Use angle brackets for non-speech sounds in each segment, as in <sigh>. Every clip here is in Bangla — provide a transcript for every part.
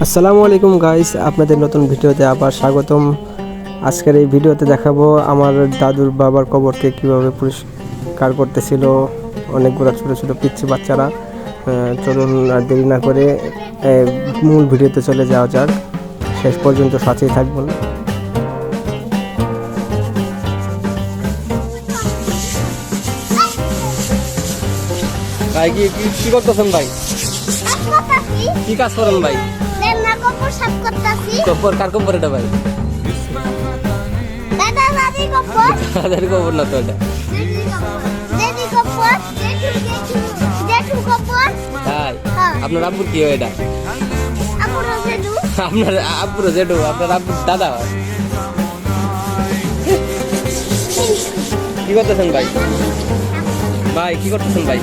আসসালামু আলাইকুম গাইস আপনাদের নতুন ভিডিওতে আবার স্বাগতম। আজকের এই ভিডিওতে দেখাবো আমার দাদুর বাবার কবরকে কীভাবে পরিষ্কার করতেছিল। অনেকগুলো ছোটো ছোটো পিচ্ছি বাচ্চারা চলুন আর দেরি না করে মূল ভিডিওতে চলে যাওয়া যাক। শেষ পর্যন্ত সাথেই থাকবেন। ভাই কি কি- কি করতেছেন ভাই? কি কাজ করেন ভাই? সাফ করতাছি। কবর কার কবর এটা ভাই? দাদা দাদি তাদের কবর না তো এটা। দিদি জেঠু তাই? হ্যাঁ। আপনার আব্বুর কি হয় এটা? আপনার আব্বুর জেঠু আপনার আব্বুর দাদা হয়? কি করতেছেন ভাই? ভাই কি করতেছেন ভাই?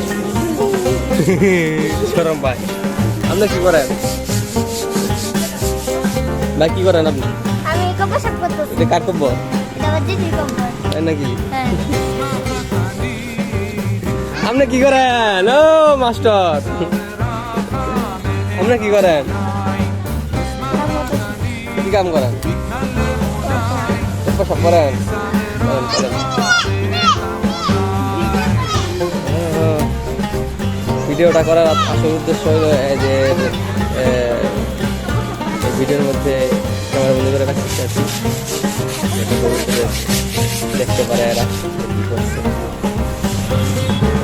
<laughs> সরম ভাই। আপনি কি করেন? ভাই কি করেন আপনি? আমি কপড় সাফ করতাছি। এটা কার তাই নাকি? হ্যাঁ। আপনি কি করেন? ও মাস্টার। আপনি কি করেন? কি কাম করেন? সব করেন? ভিডিওটা করার আসল উদ্দেশ্য হলো যে ভিডিওর মধ্যে ক্যামেরা বন্ধ করে রাখতে আছি দেখতে পারে এরা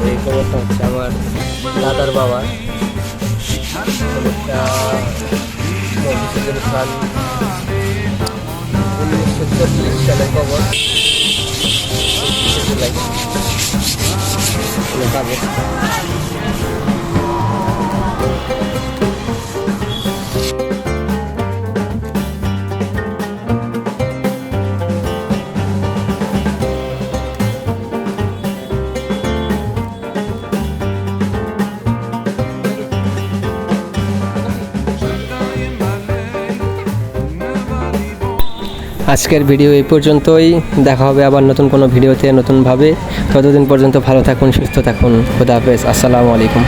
এই খবরটা হচ্ছে আমার দাদার বাবা। সালের খবর। আজকের ভিডিও এই পর্যন্তই। দেখা হবে আবার নতুন কোনো ভিডিওতে নতুনভাবে। ততদিন পর্যন্ত ভালো থাকুন, সুস্থ থাকুন। খুদাফেজ আসসালামু আলাইকুম।